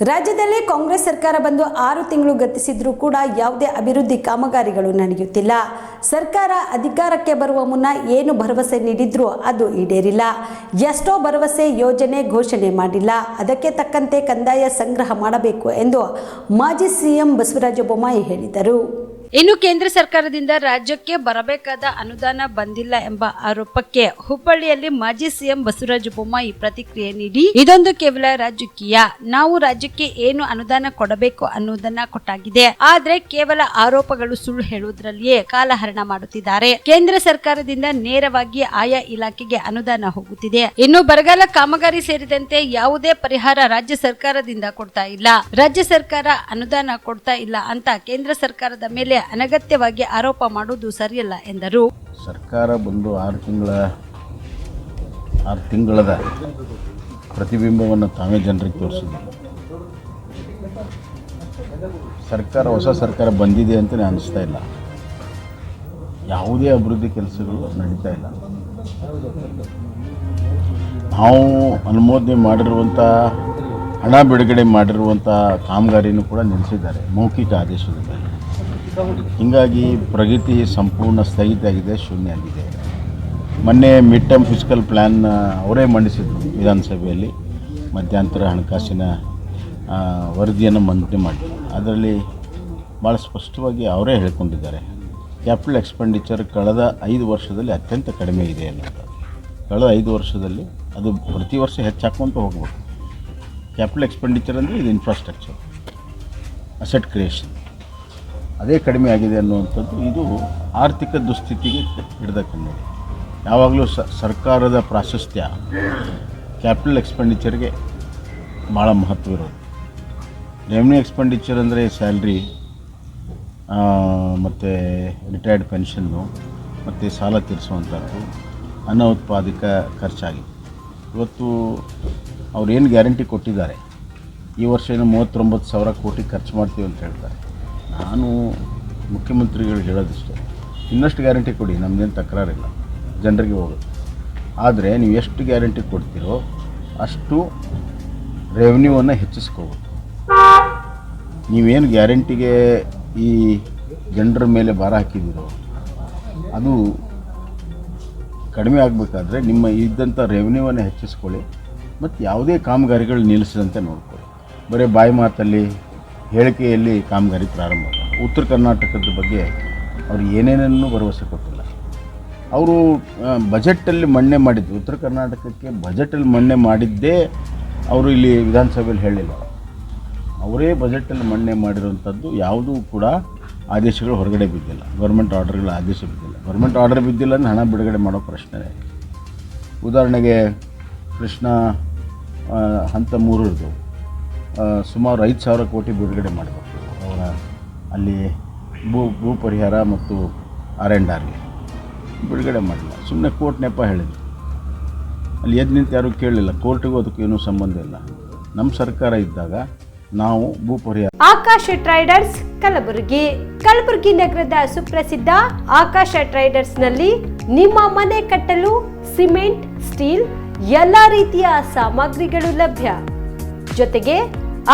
ರಾಜ್ಯದಲ್ಲಿ ಕಾಂಗ್ರೆಸ್ ಸರ್ಕಾರ ಬಂದು ಆರು ತಿಂಗಳು ಗತಿಸಿದ್ರೂ ಕೂಡ ಯಾವುದೇ ಅಭಿವೃದ್ಧಿ ಕಾಮಗಾರಿಗಳು ನಡೆಯುತ್ತಿಲ್ಲ. ಸರ್ಕಾರ ಅಧಿಕಾರಕ್ಕೆ ಬರುವ ಮುನ್ನ ಏನು ಭರವಸೆ ನೀಡಿದ್ರೂ ಅದು ಈಡೇರಿಲ್ಲ. ಎಷ್ಟೋ ಭರವಸೆ ಯೋಜನೆ ಘೋಷಣೆ ಮಾಡಿಲ್ಲ. ಅದಕ್ಕೆ ತಕ್ಕಂತೆ ಕಂದಾಯ ಸಂಗ್ರಹ ಮಾಡಬೇಕು ಎಂದು ಮಾಜಿ ಸಿಎಂ ಬಸವರಾಜ ಬೊಮ್ಮಾಯಿ ಹೇಳಿದರು. ಇನ್ನು ಕೇಂದ್ರ ಸರ್ಕಾರದಿಂದ ರಾಜ್ಯಕ್ಕೆ ಬರಬೇಕಾದ ಅನುದಾನ ಬಂದಿಲ್ಲ ಎಂಬ ಆರೋಪಕ್ಕೆ ಹುಬ್ಬಳ್ಳಿಯಲ್ಲಿ ಮಾಜಿ ಸಿಎಂ ಬಸವರಾಜ ಬೊಮ್ಮಾಯಿ ಪ್ರತಿಕ್ರಿಯೆ ನೀಡಿ, ಇದೊಂದು ಕೇವಲ ರಾಜಕೀಯ. ನಾವು ರಾಜ್ಯಕ್ಕೆ ಏನು ಅನುದಾನ ಕೊಡಬೇಕು ಅನ್ನುವುದನ್ನ ಕೊಟ್ಟಾಗಿದೆ. ಆದ್ರೆ ಕೇವಲ ಆರೋಪಗಳು ಸುಳ್ಳು ಹೇಳುವುದರಲ್ಲಿಯೇ ಕಾಲಹರಣ ಮಾಡುತ್ತಿದ್ದಾರೆ. ಕೇಂದ್ರ ಸರ್ಕಾರದಿಂದ ನೇರವಾಗಿ ಆಯಾ ಇಲಾಖೆಗೆ ಅನುದಾನ ಹೋಗುತ್ತಿದೆ. ಇನ್ನು ಬರಗಾಲ ಕಾಮಗಾರಿ ಸೇರಿದಂತೆ ಯಾವುದೇ ಪರಿಹಾರ ರಾಜ್ಯ ಸರ್ಕಾರದಿಂದ ಕೊಡ್ತಾ ಇಲ್ಲ. ರಾಜ್ಯ ಸರ್ಕಾರ ಅನುದಾನ ಕೊಡ್ತಾ ಇಲ್ಲ ಅಂತ ಕೇಂದ್ರ ಸರ್ಕಾರದ ಮೇಲೆ ಅನಗತ್ಯವಾಗಿ ಆರೋಪ ಮಾಡುವುದು ಸರಿಯಲ್ಲ ಎಂದರು. ಸರ್ಕಾರ ಬಂದು ಆರು ತಿಂಗಳ, ಆರು ತಿಂಗಳದ ಪ್ರತಿಬಿಂಬವನ್ನು ತಾವೇ ಜನರಿಗೆ ತೋರಿಸಿದ್ರು. ಸರ್ಕಾರ, ಹೊಸ ಸರ್ಕಾರ ಬಂದಿದೆ ಅಂತಲೇ ಅನಿಸ್ತಾ ಇಲ್ಲ. ಯಾವುದೇ ಅಭಿವೃದ್ಧಿ ಕೆಲಸಗಳು ನಡೀತಾ ಇಲ್ಲ. ನಾವು ಅನುಮೋದನೆ ಮಾಡಿರುವಂಥ, ಹಣ ಬಿಡುಗಡೆ ಮಾಡಿರುವಂಥ ಕಾಮಗಾರಿನೂ ಕೂಡ ನಿಲ್ಲಿಸಿದ್ದಾರೆ ಮೌಖಿಕ ಆದೇಶದ ಮೇಲೆ ಹೀಗಾಗಿ ಪ್ರಗತಿ ಸಂಪೂರ್ಣ ಸ್ಥಗಿತ ಆಗಿದೆ ಶೂನ್ಯ ಆಗಿದೆ. ಮೊನ್ನೆ ಮಿಡ್ ಟರ್ಮ್ ಫಿಸಿಕಲ್ ಪ್ಲ್ಯಾನ್ ಅವರೇ ಮಂಡಿಸಿದ್ರು ವಿಧಾನಸಭೆಯಲ್ಲಿ. ಮಧ್ಯಂತರ ಹಣಕಾಸಿನ ವರದಿಯನ್ನು ಮಂಡನೆ ಮಾಡಿದ್ರು. ಅದರಲ್ಲಿ ಭಾಳ ಸ್ಪಷ್ಟವಾಗಿ ಅವರೇ ಹೇಳ್ಕೊಂಡಿದ್ದಾರೆ ಕ್ಯಾಪಿಟಲ್ ಎಕ್ಸ್ಪೆಂಡಿಚರ್ ಕಳೆದ ಐದು ವರ್ಷದಲ್ಲಿ ಅತ್ಯಂತ ಕಡಿಮೆ ಇದೆ ಅನ್ನೋದು. ಕಳೆದ ಐದು ವರ್ಷದಲ್ಲಿ ಅದು ಪ್ರತಿ ವರ್ಷ ಹೆಚ್ಚಾಕೊಂತ ಹೋಗ್ಬೋದು ಕ್ಯಾಪಿಟಲ್ ಎಕ್ಸ್ಪೆಂಡಿಚರ್ ಅಂದರೆ ಇದು ಇನ್ಫ್ರಾಸ್ಟ್ರಕ್ಚರ್ ಅಸೆಟ್ ಕ್ರಿಯೇಷನ್ ಅದೇ ಕಡಿಮೆ ಆಗಿದೆ ಅನ್ನುವಂಥದ್ದು ಇದು ಆರ್ಥಿಕ ದುಸ್ಥಿತಿಗೆ ಹಿಡಿದ ಕನ್ನಡಿ ಯಾವಾಗಲೂ ಸರ್ಕಾರದ ಪ್ರಾಶಸ್ತ್ಯ ಕ್ಯಾಪಿಟಲ್ ಎಕ್ಸ್ಪೆಂಡಿಚರ್ಗೆ ಭಾಳ ಮಹತ್ವ ಇರೋದು. ರೆವೆನ್ಯೂ ಎಕ್ಸ್ಪೆಂಡಿಚರ್ ಅಂದರೆ ಸ್ಯಾಲ್ರಿ ಮತ್ತು ರಿಟೈರ್ಡ್ ಪೆನ್ಷನ್ನು ಮತ್ತು ಸಾಲ ತೀರಿಸುವಂಥದ್ದು ಅನೌತ್ಪಾದಿಕ ಖರ್ಚಾಗಿದೆ ಇವತ್ತು ಅವ್ರು ಏನು ಗ್ಯಾರಂಟಿ ಕೊಟ್ಟಿದ್ದಾರೆ? ಈ ವರ್ಷ ಏನು ಮೂವತ್ತೊಂಬತ್ತು ಸಾವಿರ ಕೋಟಿ ಖರ್ಚು ಮಾಡ್ತೀವಿ ಅಂತ ಹೇಳ್ತಾರೆ. ನಾನು ಮುಖ್ಯಮಂತ್ರಿಗಳು ಹೇಳೋದಿಷ್ಟೇ. ಇನ್ನಷ್ಟು ಗ್ಯಾರಂಟಿ ಕೊಡಿ ನಮ್ಮದೇನು ತಕರಾರಿಲ್ಲ. ಜನರಿಗೆ ಹೋಗುತ್ತೆ ಆದರೆ ನೀವು ಎಷ್ಟು ಗ್ಯಾರಂಟಿ ಕೊಡ್ತೀರೋ ಅಷ್ಟು ರೆವೆನ್ಯೂವನ್ನು ಹೆಚ್ಚಿಸ್ಕೋಬೋದು. ನೀವೇನು ಗ್ಯಾರಂಟಿಗೆ ಈ ಜನರ ಮೇಲೆ ಭಾರ ಹಾಕಿದ್ದೀರೋ, ಅದು ಕಡಿಮೆ ಆಗಬೇಕಾದ್ರೆ ನಿಮ್ಮ ಇದ್ದಂಥ ರೆವೆನ್ಯೂವನ್ನು ಹೆಚ್ಚಿಸ್ಕೊಳ್ಳಿ, ಮತ್ತು ಯಾವುದೇ ಕಾಮಗಾರಿಗಳು ನಿಲ್ಲಿಸದಂತೆ ನೋಡ್ಕೊಳ್ಳಿ. ಬರೀ ಬಾಯಿ ಮಾತಲ್ಲಿ ಹೇಳಿಕೆಯಲ್ಲಿ ಕಾಮಗಾರಿ ಪ್ರಾರಂಭ ಉತ್ತರ ಕರ್ನಾಟಕದ ಬಗ್ಗೆ ಅವರು ಏನೇನನ್ನು ಭರವಸೆ ಕೊಟ್ಟಿಲ್ಲ. ಅವರು ಬಜೆಟಲ್ಲಿ ಮಣ್ಣೆ ಮಾಡಿದ್ದು ಉತ್ತರ ಕರ್ನಾಟಕಕ್ಕೆ ಬಜೆಟಲ್ಲಿ ಮಣ್ಣೆ ಮಾಡಿದ್ದೇ ಅವರು ಇಲ್ಲಿ ವಿಧಾನಸಭೆಯಲ್ಲಿ ಹೇಳಿಲ್ಲ. ಅವರೇ ಬಜೆಟಲ್ಲಿ ಮಣ್ಣೆ ಮಾಡಿರುವಂಥದ್ದು ಯಾವುದೂ ಕೂಡ ಆದೇಶಗಳು ಹೊರಗಡೆ ಬಿದ್ದಿಲ್ಲ. ಗೌರ್ಮೆಂಟ್ ಆರ್ಡರ್ಗಳ ಆದೇಶ ಬಿದ್ದಿಲ್ಲ. ಗೌರ್ಮೆಂಟ್ ಆರ್ಡರ್ ಬಿದ್ದಿಲ್ಲ ಅಂದರೆ ಹಣ ಬಿಡುಗಡೆ ಮಾಡೋ ಪ್ರಶ್ನೆ ಉದಾಹರಣೆಗೆ ಕೃಷ್ಣ ಹಂತ ಮೂರರದು ಸುಮಾರು ಐದು ಸಾವಿರ ಕೋಟಿ ಬಿಡುಗಡೆ ಮಾಡಬೇಕು ಅವರ ಅಲ್ಲಿ ಭೂ ಭೂ ಪರಿಹಾರ ಮತ್ತು ಆರ್ ಆ್ಯಂಡ್ ಆರ್ಗೆ ಬಿಡುಗಡೆ ಮಾಡಿಲ್ಲ. ಸುಮ್ಮನೆ ಕೋರ್ಟ್ ನೆಪ ಹೇಳಿದ್ರು. ಅಲ್ಲಿ ಎದ್ದು ನಿಂತು ಯಾರೂ ಕೇಳಲಿಲ್ಲ. ಕೋರ್ಟಿಗೂ ಅದಕ್ಕೆ ಏನೂ ಸಂಬಂಧ ಇಲ್ಲ. ನಮ್ಮ ಸರ್ಕಾರ ಇದ್ದಾಗ ನಾವು ಭೂ ಪರಿಹಾರ ಆಕಾಶ ಟ್ರೈಡರ್ಸ್ ಕಲಬುರಗಿ. ಕಲಬುರಗಿ ನಗರದ ಸುಪ್ರಸಿದ್ಧ ಆಕಾಶ ಟ್ರೈಡರ್ಸ್ನಲ್ಲಿ ನಿಮ್ಮ ಮನೆ ಕಟ್ಟಲು ಸಿಮೆಂಟ್, ಸ್ಟೀಲ್ ಎಲ್ಲಾ ರೀತಿಯ ಸಾಮಗ್ರಿಗಳು ಲಭ್ಯ. ಜೊತೆಗೆ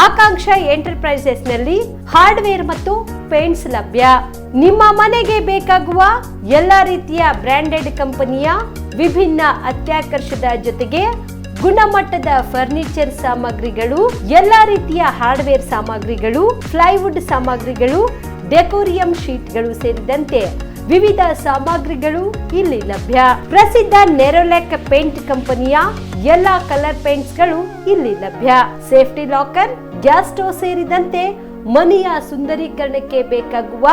ಆಕಾಂಕ್ಷ ಎಂಟರ್ಪ್ರೈಸಸ್ನಲ್ಲಿ ಹಾರ್ಡ್ವೇರ್ ಮತ್ತು ಪೇಂಟ್ಸ್ ಲಭ್ಯ. ನಿಮ್ಮ ಮನೆಗೆ ಬೇಕಾಗುವ ಎಲ್ಲ ರೀತಿಯ ಬ್ರಾಂಡೆಡ್ ಕಂಪನಿಯ ವಿಭಿನ್ನ ಅತ್ಯಾಕರ್ಷದ ಜೊತೆಗೆ ಗುಣಮಟ್ಟದ ಫರ್ನಿಚರ್ ಸಾಮಗ್ರಿಗಳು, ಎಲ್ಲ ರೀತಿಯ ಹಾರ್ಡ್ವೇರ್ ಸಾಮಗ್ರಿಗಳು, ಪ್ಲೈವುಡ್ ಸಾಮಗ್ರಿಗಳು, ಡೆಕೋರಿಯಂ ಶೀಟ್ಗಳು ಸೇರಿದಂತೆ ವಿವಿಧ ಸಾಮಗ್ರಿಗಳು ಇಲ್ಲಿ ಲಭ್ಯ. ಪ್ರಸಿದ್ಧ ನೆರೋಲೆಕ್ ಪೇಂಟ್ ಕಂಪನಿಯ ಎಲ್ಲಾ ಕಲರ್ ಪೇಂಟ್ಸ್ಗಳು ಇಲ್ಲಿ ಲಭ್ಯ. ಸೇಫ್ಟಿ ಲಾಕರ್, ಗ್ಯಾಸ್ ಸ್ಟೋವ್ ಸೇರಿದಂತೆ ಮನೆಯ ಸುಂದರೀಕರಣಕ್ಕೆ ಬೇಕಾಗುವ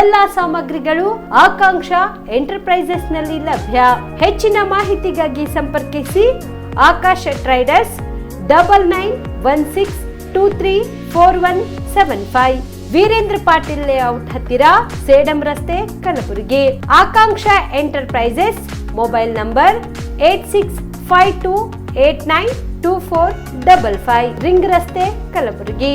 ಎಲ್ಲಾ ಸಾಮಗ್ರಿಗಳು ಆಕಾಂಕ್ಷ ಎಂಟರ್ಪ್ರೈಸಸ್ನಲ್ಲಿ ಲಭ್ಯ. ಹೆಚ್ಚಿನ ಮಾಹಿತಿಗಾಗಿ ಸಂಪರ್ಕಿಸಿ Akash traders double nine one six two three four one seven five. Veerendra Patil layout ಹತ್ತಿರ ಸೇಡಂ ರಸ್ತೆ Kalaburagi Akanksha enterprises mobile number eight six five two eight nine two four double five ring ರಸ್ತೆ ಕಲಬುರಗಿ.